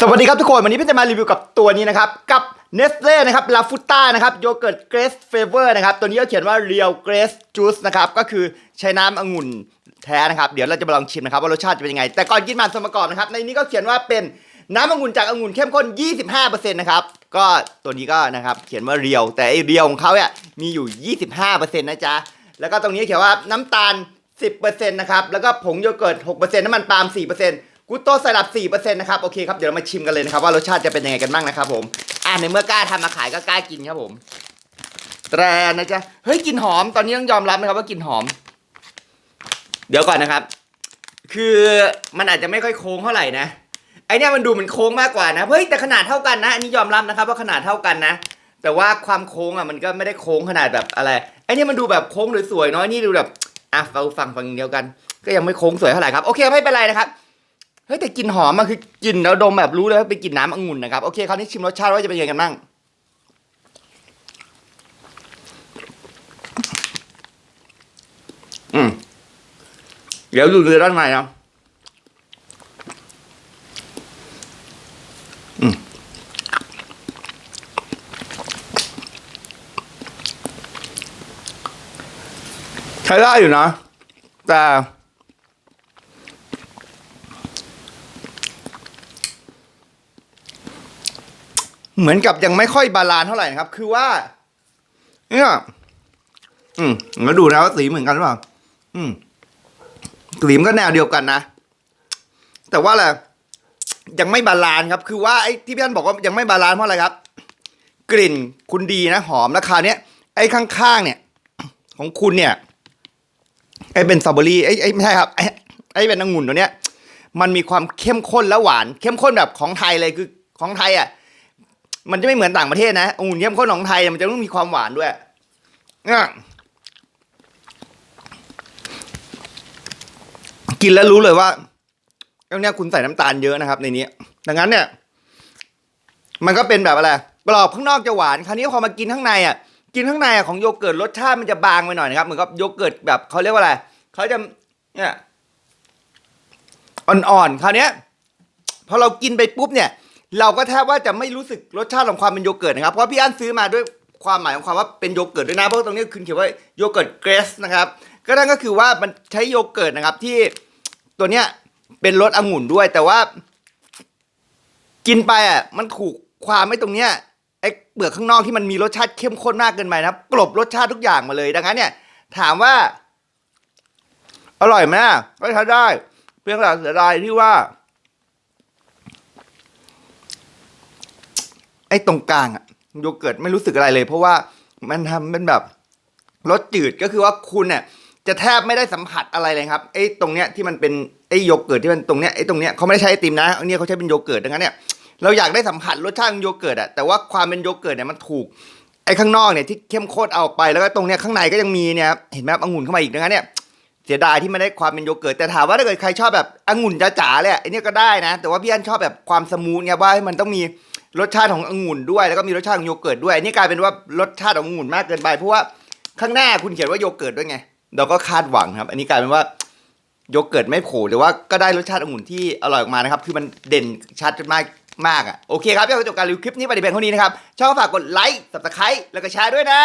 สวัสดีครับทุกคน วันนี้พี่จะมารีวิวกับตัวนี้นะครับ กับเนสเล่นะครับลาฟูต้านะครับโยเกิร์ตเกรสเฟเวอร์นะครับ ตัวนี้ก็เขียนว่าเรียวเกรสจูสนะครับ ก็คือใช้น้ำองุ่นแท้นะครับ เดี๋ยวเราจะมาลองชิมนะครับว่ารสชาติจะเป็นยังไง แต่ก่อนกินมันส่วนประกอบนะครับ ในนี้ก็เขียนว่าเป็นน้ำองุ่นจากองุ่นเข้มข้น 25%นะครับ ก็ตัวนี้ก็นะครับเขียนว่าเรียว แต่ไอเรียวของเขาเนี่ยมีอยู่ 25%นะจ๊ะ แล้วก็ตรงนี้เขียนว่าน้ำตาล 10%นะครับ แล้วก็ผงโยเกิร์ต 6%น้ำมันปาล์ม4% กุโตไซรัป4%นะครับโอเคครับเดี๋ยวเรามาชิมกันเลยนะครับว่ารสชาติจะเป็นยังไงกันบ้างนะครับผมอ่าในเมื่อกล้าทำมาขายก็กล้ากินครับผมแตรนะจ๊ะเฮ้ยกลิ่นหอมตอนนี้ต้องยอมรับนะครับว่ากลิ่นหอม เดี๋ยวก่อนนะครับ คือมันอาจจะไม่ค่อยโค้งเท่าไหร่นะไอเนี้ยมันดูเหมือนโค้งมากกว่านะเฮ้ยแต่ขนาดเท่ากันนะอันนี้ยอมรับนะครับว่าขนาดเท่ากันนะ แต่ว่าความโค้งอะมันก็ไม่ได้โค้งขนาดแบบอะไรไอเนี้ยมันดูแบบโค้งสวยๆเนาะนี่ดูแบบอะเราฟังฝั่งเดียวกัน ก็ยังไม่โค้งสวยเท่าไหร่ครับโอเคไม่เป็นไรนะครับ เฮ้ยแต่กลิ่นหอมมันคือกลิ่นแล้วดมแบบรู้เลยว่าเป็นกลิ่นน้ำองุ่นนะครับโอเคคราวนี้ชิมรสชาติว่าจะเป็นยังไงกันบ้างอืมเดี๋ยวดูเรือด้านในนะอืมใช้ได้อยู่นะ แต่ เหมือนกับยังไม่ค่อยบาลานเท่าไหร่นะครับ คือว่า เนี่ยอืมมาดูนะว่าสีเหมือนกันหรือเปล่าอืมสีมก็แนวเดียวกันนะแต่ว่าแหละยังไม่บาลานครับ คือว่าไอ้ที่พี่อันบอกว่ายังไม่บาลานเพราะอะไรครับ กลิ่นคุณดีนะหอมราคาเนี้ยไอ้ข้างๆเนี่ย ของคุณเนี่ย ไอ้เป็นสตรอเบอรี่ไอ้ไอ้ไม่ใช่ครับไอ้ไอ้เป็นองุ่นตัวเนี้ย มันมีความเข้มข้นและหวาน เข้มข้นแบบของไทยเลยคือของไทยอะ มันจะไม่เหมือนต่างประเทศนะองุ่นเข้มข้นของไทยมันจะต้องมีความหวานด้วยกินแล้วรู้เลยว่าเรื่องเนี้ยคุณใส่น้ำตาลเยอะนะครับ ในนี้ ดังนั้นเนี่ย มันก็เป็นแบบอะไรกรอบข้างนอกจะหวานคราวนี้พอมากินข้างในอะ กินข้างในอะของโยเกิร์ตรสชาติมันจะบางไปหน่อยนะครับเหมือนกับโยเกิร์ตแบบเขาเรียกว่าอะไรเขาจะเนี่ยอ่อนๆคราวนี้พอเรากินไปปุ๊บเนี่ย เราก็แทบว่าจะไม่รู้สึกรสชาติของความเป็นโยเกิร์ตนะครับ เพราะพี่อั้นซื้อมาด้วยความหมายของความว่าเป็นโยเกิร์ตด้วยนะ เพราะตรงนี้คือเขียนว่าโยเกิร์ตเกรสนะครับ ก็นั่นก็คือว่ามันใช้โยเกิร์ตนะครับที่ตัวเนี้ยเป็นรสองุ่นด้วย แต่ว่า กินไปอะมันถูกความไม่ตรงเนี้ยไอ้เปลือกข้างนอกที่มันมีรสชาติเข้มข้นมากเกินไปนะครับ กลบรสชาติทุกอย่างมาเลย ดังนั้นเนี่ย ถามว่า อร่อยไหมก็ใช้ได้ เพียงแต่เสียดายที่ว่า อ้ตรงกลางอะโยเกิร์ตไม่รู้สึกอะไรเลย เพราะว่ามันทำเป็นแบบรสจืดก็คือว่าคุณเนี่ยจะแทบไม่ได้สัมผัสอะไรเลยครับไอ้ตรงเนี้ยที่มันเป็นไอ้โยเกิร์ตที่มันตรงเนี้ยไอ้ตรงเนี้ยเขาไม่ได้ใช้ไอติมนะอันนี้เขาใช้เป็นโยเกิร์ตดังนั้นเนี่ยเราอยากได้สัมผัสรสชาติของโยเกิร์ตอะแต่ว่าความเป็นโยเกิร์ตเนี่ยมันถูกไอ้ข้างนอกเนี่ยที่เข้มข้นเอาออกไปแล้วก็ตรงเนี้ยข้างในก็ยังมีเนี่ยครับเห็นไหมครับองุ่นเข้ามาอีกดังนั้นเนี่ย เสียดายที่ไม่ได้ความเป็นโยเกิร์ตแต่ถามว่าถ้าเกิดใครชอบแบบองุ่นจ๋าๆเลยอะไอ้เนี่ยก็ได้นะ แต่ว่าพี่อันชอบแบบความสมูทไงว่าให้มันต้องมีรสชาติขององุ่นด้วย แล้วก็มีรสชาติของโยเกิร์ตด้วยอันนี้กลายเป็นว่ารสชาติขององุ่นมากเกินไปเพราะว่าข้างหน้าคุณเขียนว่าโยเกิร์ตด้วยไง เราก็คาดหวังครับ อันนี้กลายเป็นว่าโยเกิร์ตไม่โผล่แต่ว่าก็ได้รสชาติองุ่นที่อร่อยออกมานะครับ คือมันเด่นชัดมากมากอะโอเคครับเดี๋ยวจบการรีวิวคลิปนี้ไปเพียงเท่านี้นะครับชอบฝากกดไลค์ subscribe แล้วก็แชร์ด้วยนะ